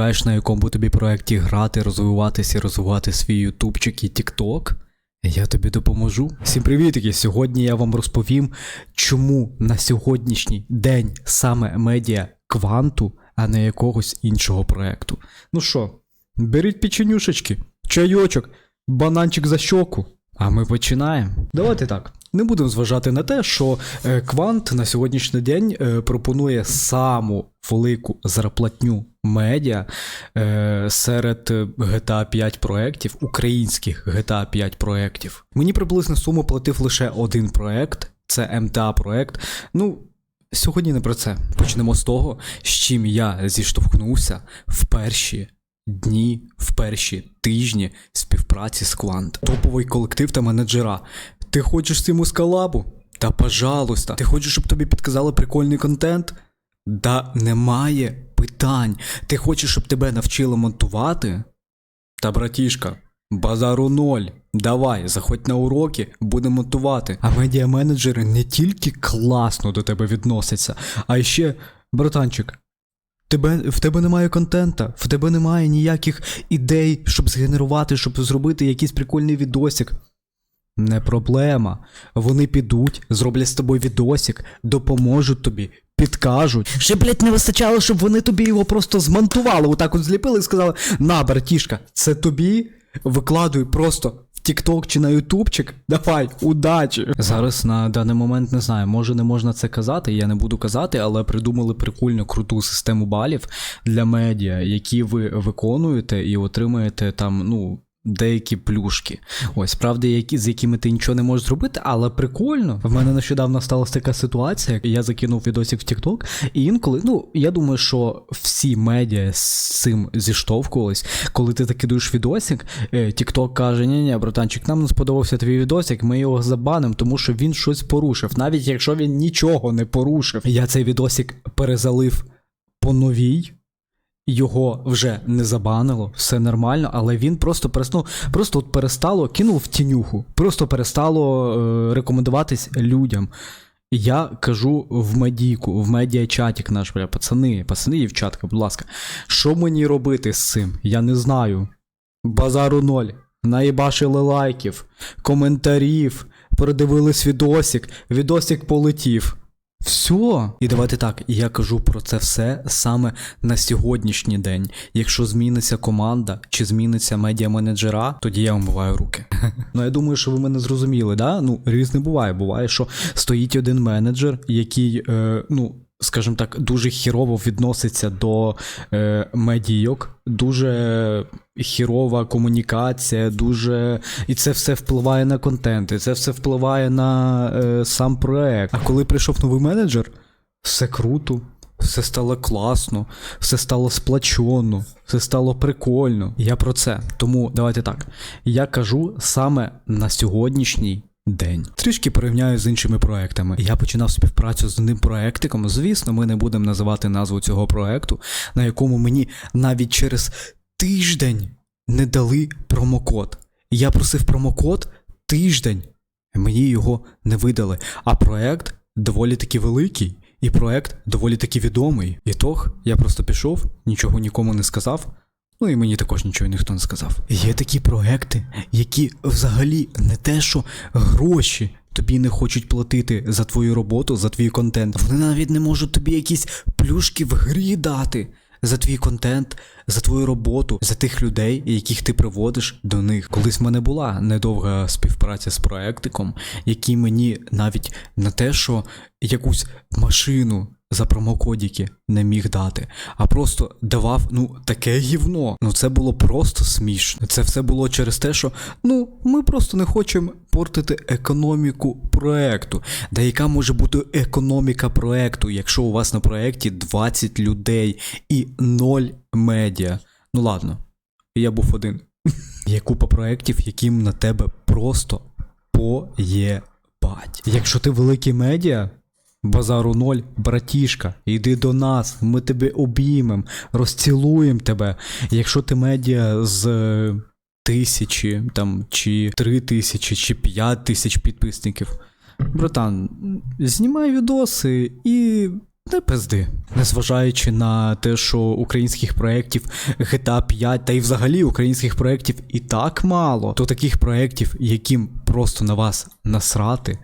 шукаєш на якому тобі проєкті грати, розвиватися і розвивати свій ютубчик і тікток? Я тобі допоможу. Всім привітки! Сьогодні я вам розповім, чому на сьогоднішній день саме медіа кванту, а не якогось іншого проекту. Ну що, беріть печенюшечки, чайочок, бананчик за щоку. А ми починаємо. Давайте так. Не будемо зважати на те, що е, Квант на сьогоднішній день е, пропонує саму велику зарплатню медіа е, серед GTA 5 проєктів, українських GTA 5 проєктів. Мені приблизно суму платив лише один проєкт, це МТА проєкт. Ну, сьогодні не про це. Почнемо з того, з чим я зіштовхнувся в перші дні, в перші тижні співпраці з Квант. Топовий колектив та менеджера. Ти хочеш цьому скалабу? Та пожалуйста. Ти хочеш, щоб тобі підказали прикольний контент? Да немає питань. Ти хочеш, щоб тебе навчили монтувати? Та братішка, базару ноль. Давай, заходь на уроки, будемо монтувати. А медіаменеджери не тільки класно до тебе відносяться, а ще, братанчик, Тебе, в тебе немає контента, в тебе немає ніяких ідей, щоб згенерувати, щоб зробити якийсь прикольний відосик. Не проблема. Вони підуть, зроблять з тобою відосик, допоможуть тобі, підкажуть. Ще, блять, не вистачало, щоб вони тобі його просто змонтували, отак от зліпили і сказали: на, братішка, це тобі. Викладуй просто в TikTok чи на Ютубчик. Давай, удачі! Зараз на даний момент не знаю, може не можна це казати, я не буду казати, але придумали прикольну круту систему балів для медіа, які ви виконуєте і отримаєте там, ну. Деякі плюшки. Ось, правда, які, з якими ти нічого не можеш зробити, але прикольно. В мене нещодавно сталася така ситуація, я закинув відосик в TikTok, і інколи, ну, я думаю, що всі медіа з цим зіштовхувались. Коли ти закидуєш відосик, е, TikTok каже: ні ні братанчик, нам не сподобався твій відосик, ми його забанимо, тому що він щось порушив. Навіть якщо він нічого не порушив, я цей відосик перезалив по новій. Його вже не забанило, все нормально, але він просто перестав, просто от перестало, кинув в тінюху, просто перестало е, рекомендуватись людям. Я кажу в медійку, в медіачатік наш, бля, пацани, пацани, дівчатка, будь ласка, що мені робити з цим? Я не знаю. Базару ноль. Наїбашили лайків, коментарів, передивились відосик, відосик полетів. Все. І давайте так, я кажу про це все саме на сьогоднішній день. Якщо зміниться команда чи зміниться медіаменеджера, тоді я вмиваю руки. Ну я думаю, що ви мене зрозуміли, да? Ну, різне буває. Буває, що стоїть один менеджер, який, е, ну. Скажімо так, дуже хірово відноситься до е, медійок, дуже хірова комунікація, дуже. І це все впливає на контент, і це все впливає на е, сам проект. А коли прийшов новий менеджер, все круто, все стало класно, все стало сплачено, все стало прикольно. Я про це. Тому давайте так. Я кажу саме на сьогоднішній день. Трішки порівняю з іншими проектами. Я починав співпрацю з одним проектиком. Звісно, ми не будемо називати назву цього проекту, на якому мені навіть через тиждень не дали промокод. Я просив промокод тиждень, мені його не видали. А проект доволі таки великий. І проект доволі таки відомий. Ітог, я просто пішов, нічого нікому не сказав. Ну і мені також нічого ніхто не сказав. Є такі проекти, які взагалі не те, що гроші тобі не хочуть платити за твою роботу, за твій контент. Вони навіть не можуть тобі якісь плюшки в грі дати. За твій контент, за твою роботу, за тих людей, яких ти приводиш до них. Колись в мене була недовга співпраця з проектиком, який мені навіть на те, що якусь машину за промокодіки не міг дати, а просто давав ну таке гівно. Ну це було просто смішно. Це все було через те, що ну ми просто не хочемо портити економіку проекту. Да яка може бути економіка проекту, якщо у вас на проекті 20 людей і 0 медіа? Ну ладно, я був один. Є купа проєктів, яким на тебе просто поєбать. Якщо ти великий медіа. Базару ноль, братішка, йди до нас, ми тебе обіймем, розцілуємо тебе. Якщо ти медіа з е, тисячі, там, чи три тисячі, чи п'ять тисяч підписників, братан, знімай відоси і Не пизди. Незважаючи на те, що українських проєктів GTA 5 та й взагалі українських проєктів і так мало, то таких проєктів, яким просто на вас насрати,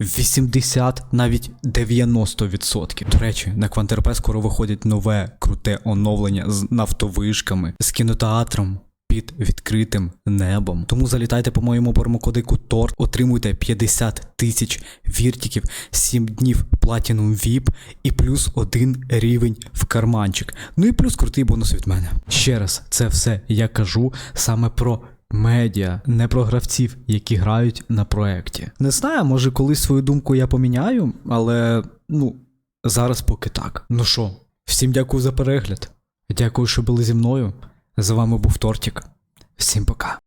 80, навіть 90%. До речі, на Квантерпе скоро виходить нове круте оновлення з нафтовишками, з кінотеатром. Під відкритим небом. Тому залітайте по моєму промокодику ТОР, отримуйте 50 тисяч віртіків, 7 днів Platinum VIP і плюс один рівень в карманчик. Ну і плюс крутий бонус від мене. Ще раз, це все я кажу саме про медіа, не про гравців, які грають на проєкті. Не знаю, може колись свою думку я поміняю, але ну, зараз поки так. Ну що, всім дякую за перегляд. Дякую, що були зі мною. З вами був Тортік. Всім пока.